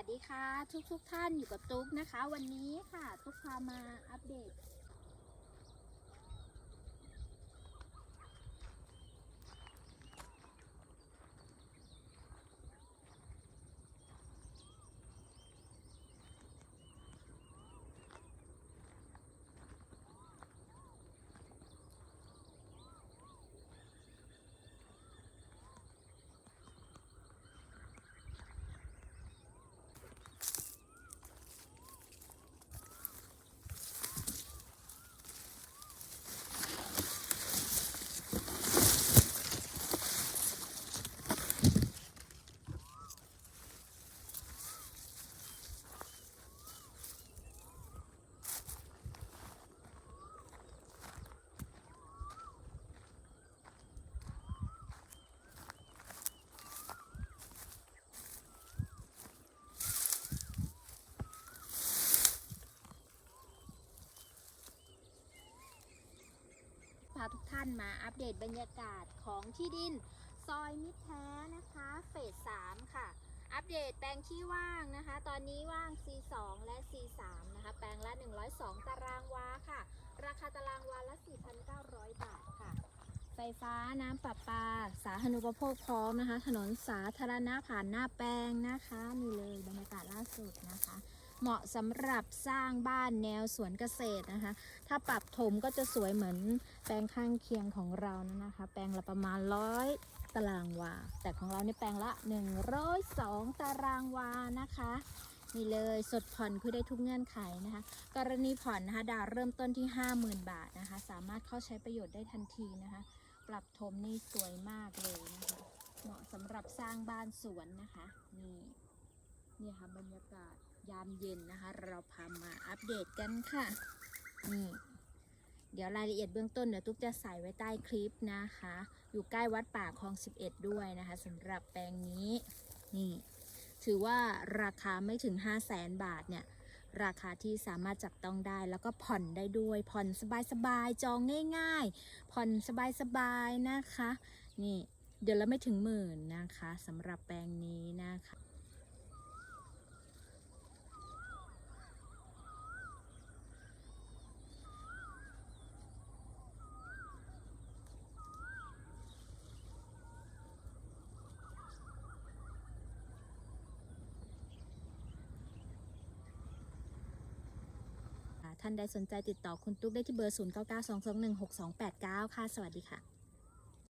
วัสดีค่ะ ทุกทุกท่านอยู่กับตุ๊กนะคะ วันนี้ค่ะ ตุ๊กพามาอัปเดต พาทุกท่านมาอัปเดตบรรยากาศของที่ดิน ซอยมิตรแท้นะคะเฟส 3 ค่ะ อัปเดตแปลงที่ว่างนะคะ ตอนนี้ว่าง C2 และ C3 นะคะ แปลงละ 102 ตารางวาค่ะ ราคาตารางวาละ 4,900 บาทค่ะ ไฟฟ้าน้ำประปา สาธารณูปโภคพร้อมนะคะ ถนนสาธารณะผ่านหน้าแปลงนะคะนี่เลยบรรยากาศล่าสุดนะคะ เหมาะสำหรับสร้างบ้านแนวสวนเกษตรนะคะ ถ้าปรับถมก็จะสวยเหมือนแปลงข้างเคียงของเรานะนะคะ แปลงละประมาณร้อยตารางวา แต่ของเราในแปลงละ 102 ตารางวานะคะนี่เลยสดผ่อนคือได้ทุกเงื่อนไขนะคะ กรณีผ่อนนะคะดาวเริ่มต้นที่ 50,000 บาทนะคะ สามารถเข้าใช้ประโยชน์ได้ทันทีนะคะ ปรับถมนี่สวยมากเลยนะคะ เหมาะสำหรับสร้างบ้านสวนนะคะนี่ นี่ค่ะบรรยากาศยามเย็นนะคะ เราพามาอัปเดตกันค่ะนี่เดี๋ยวรายละเอียดเบื้องต้นเดี๋ยวตุ๊กจะใส่ไว้ใต้คลิปนะคะ อยู่ใกล้วัดป่าคลอง 11 ด้วยนะคะสำหรับแปลงนี้นี่ถือว่าราคาไม่ถึง 5 0 0แสนบาทเนี่ยราคาที่สามารถจับต้องได้แล้วก็ผ่อนได้ด้วย ผ่อนสบายๆจองง่าย ๆ ผ่อนสบายๆนะคะ นี่เดือนละไม่ถึงหมื่นนะคะสำหรับแปลงนี้นะคะ ท่านใดสนใจติดต่อคุณตุ๊กได้ที่เบอร์ 0992216289 ค่ะ สวัสดีค่ะ